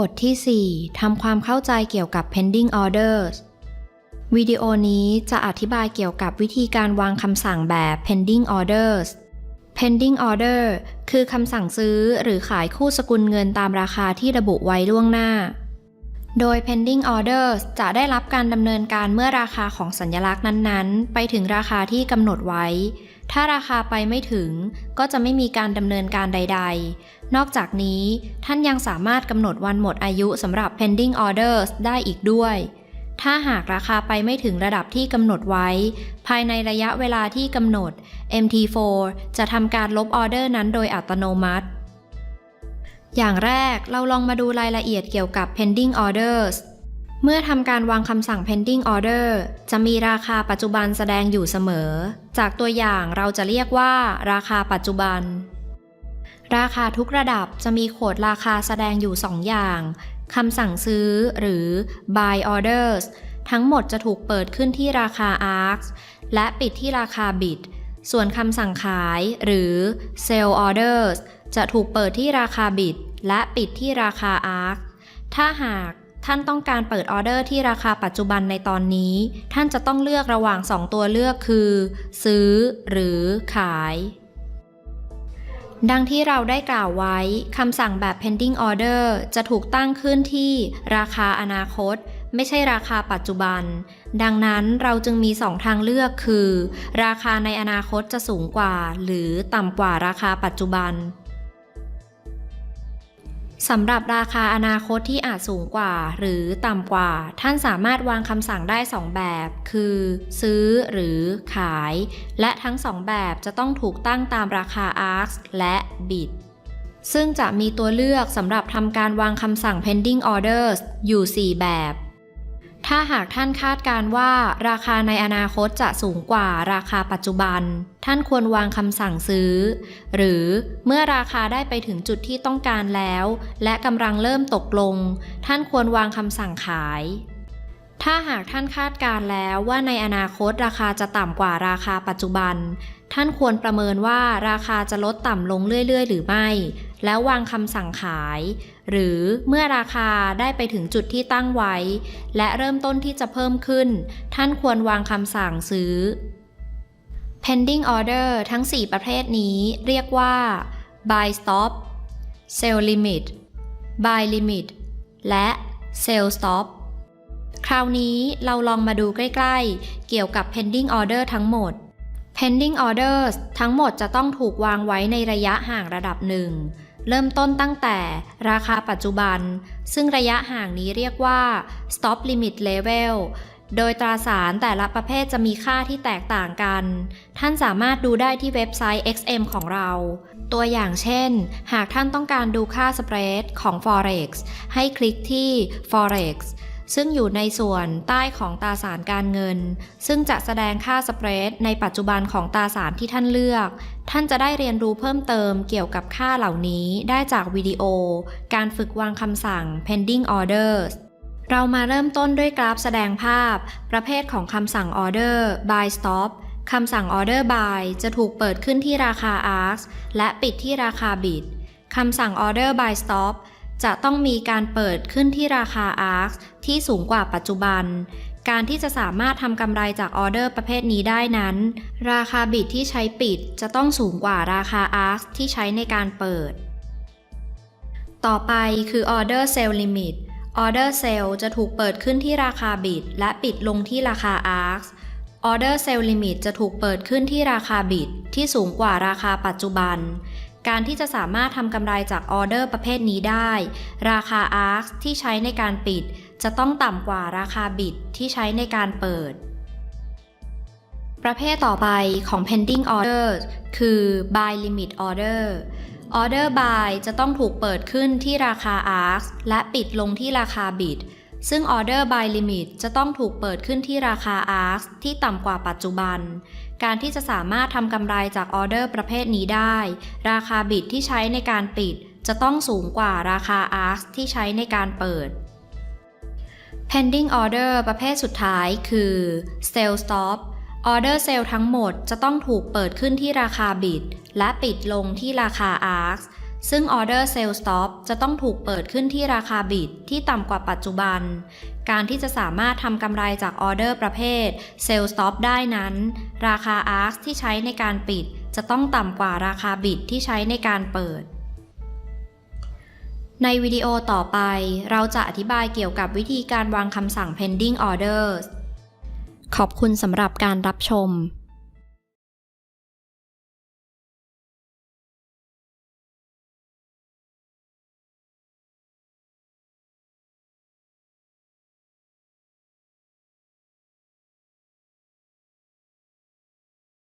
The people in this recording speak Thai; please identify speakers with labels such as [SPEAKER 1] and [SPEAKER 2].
[SPEAKER 1] บทที่ 4 ทำความเข้าใจเกี่ยวกับ pending orders วิดีโอนี้จะอธิบายเกี่ยวกับวิธีการวางคำสั่งแบบ pending orders pending order คือคำสั่งซื้อหรือขายคู่สกุลเงินตามราคาที่ระบุไว้ล่วงหน้า โดย pending orders จะได้รับการดำเนินการเมื่อราคาของสัญลักษณ์นั้นๆ ไปถึงราคาที่กำหนดไว้ ถ้าราคาไปไม่ถึง ก็จะไม่มีการดำเนินการใด ๆ นอกจากนี้ท่านยังสามารถกำหนดวันหมดอายุสำหรับ pending orders ได้อีกด้วย ถ้าหากราคาไปไม่ถึงระดับที่กำหนดไว้ ภายในระยะเวลาที่กำหนด MT4 จะทำการลบออเดอร์นั้นโดยอัตโนมัติ อย่างแรกเราลองมาดูรายละเอียดเกี่ยวกับ pending orders เมื่อทำการวางคำสั่ง pending order จะมีราคาปัจจุบันแสดงอยู่เสมอ จากตัวอย่างเราจะเรียกว่า ราคาปัจจุบัน ราคาทุกระดับจะมีโคดราคาแสดงอยู่ 2 อย่างคำสั่งซื้อหรือ buy orders ทั้งหมดจะถูกเปิดขึ้นที่ราคา arcs และปิดที่ราคา bit ส่วนคำสั่งขายหรือ sell orders จะถูกเปิดที่ราคา bit และปิดที่ราคา arc ถ้าหากท่านต้องการเปิดออเดอร์ที่ราคาปัจจุบันในตอนนี้ ท่านจะต้องเลือกระหว่าง 2 ตัวเลือกคือ ซื้อ หรือขาย ดังที่เราได้กล่าวไว้คำสั่งแบบ pending order จะถูกตั้งขึ้นที่ราคาอนาคต ไม่ใช่ราคาปัจจุบัน ดังนั้นเราจึงมี 2 ทางเลือกคือ ราคาในอนาคตจะสูงกว่า หรือต่ำกว่าราคาปัจจุบัน สำหรับราคาอนาคตที่อาจสูงกว่าหรือต่ำกว่า ท่านสามารถวางคำสั่งได้ 2 แบบ คือ ซื้อหรือขาย และทั้ง 2 แบบจะต้องถูกตั้งตามราคา ARX และ bit ซึ่งจะมีตัวเลือกสำหรับทำการวางคำสั่ง pending orders อยู่ 4 แบบ ถ้าหากท่านคาดการว่าราคาในอนาคตจะสูงกว่าราคาปัจจุบัน ท่านควรวางคำสั่งซื้อ หรือเมื่อราคาได้ไปถึงจุดที่ต้องการแล้ว และกำลังเริ่มตกลง ท่านควรวางคำสั่งขาย ถ้าหากท่านคาดการแล้วว่าในอนาคตราคาจะต่ำกว่าราคาปัจจุบัน ท่านควรประเมินว่าราคาจะลดต่ำลงเรื่อย ๆ หรือไม่ แล้ววางคำสั่งขาย หรือเมื่อราคาได้ไปถึงจุดที่ตั้งไว้ และเริ่มต้นที่จะเพิ่มขึ้น ท่านควรวางคำสั่งซื้อ pending order ทั้ง 4 ประเภทนี้เรียกว่า buy stop sell limit buy limit และ sell stop คราวนี้เราลองมาดูใกล้ๆ เกี่ยวกับ pending order ทั้งหมด pending orders ทั้งหมดจะต้องถูกวางไว้ในระยะห่างระดับหนึ่ง เริ่มต้นตั้งแต่ราคาปัจจุบัน ซึ่งระยะห่างนี้เรียกว่า stop limit level โดยตราสารแต่ละประเภทจะมีค่าที่แตกต่างกัน ท่านสามารถดูได้ที่เว็บไซต์ XM ของเรา ตัวอย่างเช่น หากท่านต้องการดูค่าสเปรดของ Forex ให้คลิกที่ Forex ซึ่งอยู่ในส่วนใต้ของตราสารการเงิน ซึ่งจะแสดงค่าสเปรดในปัจจุบันของตราสารที่ท่านเลือก ท่านจะได้เรียนรู้เพิ่มเติมเกี่ยวกับค่าเหล่านี้ได้จากวิดีโอ การฝึกวางคำสั่ง pending orders เรามาเริ่มต้นด้วยกราฟแสดงภาพ ประเภทของคำสั่ง order buy stop คำสั่ง order buy จะถูกเปิดขึ้นที่ราคา arcs และปิดที่ราคา bit คำสั่ง order by stop จะต้องมีการเปิดขึ้นที่ราคา arcs ที่สูงกว่าปัจจุบัน การที่จะสามารถทำกำไรจากออเดอร์ประเภทนี้ได้นั้น ราคาบิตที่ใช้ปิดจะต้องสูงกว่าราคา arcs ที่ใช้ในการเปิด ต่อไปคือ order sell limit order sell จะถูกเปิดขึ้นที่ราคาบิตและปิดลงที่ราคา arcs order sell limit จะถูกเปิดขึ้นที่ราคาบิตที่สูงกว่าราคาปัจจุบัน การที่จะสามารถทำกำไรจากออเดอร์ประเภทนี้ได้ ราคา ARC ที่ใช้ในการปิด จะต้องต่ำกว่าราคาบิตที่ใช้ในการเปิด ประเภทต่อไปของ pending order คือ buy limit order order buy จะต้องถูกเปิดขึ้นที่ราคา ARC และปิดลงที่ราคา bit ซึ่ง order buy limit จะต้องถูกเปิดขึ้นที่ราคา ARC ที่ต่ำกว่าปัจจุบัน การที่จะสามารถทำกำไรจากออเดอร์ประเภทนี้ได้ ราคาบิตที่ใช้ในการปิด จะต้องสูงกว่าราคา ARC ที่ใช้ในการเปิด pending order ประเภทสุดท้ายคือ sell stop ออเดอร์เซลทั้งหมดจะต้องถูกเปิดขึ้นที่ราคาบิตและปิดลงที่ราคา ARC ซึ่ง Order Sale Stop จะต้องถูกเปิดขึ้นที่ราคาบิดที่ต่ำกว่าปัจจุบัน การที่จะสามารถทำกำไรจากออเดอร์ประเภท Sale Stop ได้นั้น ราคา ARK ที่ใช้ในการปิด จะต้องต่ำกว่าราคาบิดที่ใช้ในการเปิด ในวิดีโอต่อไป เราจะอธิบายเกี่ยวกับวิธีการวางคำสั่ง pending orders ขอบคุณสำหรับการรับชม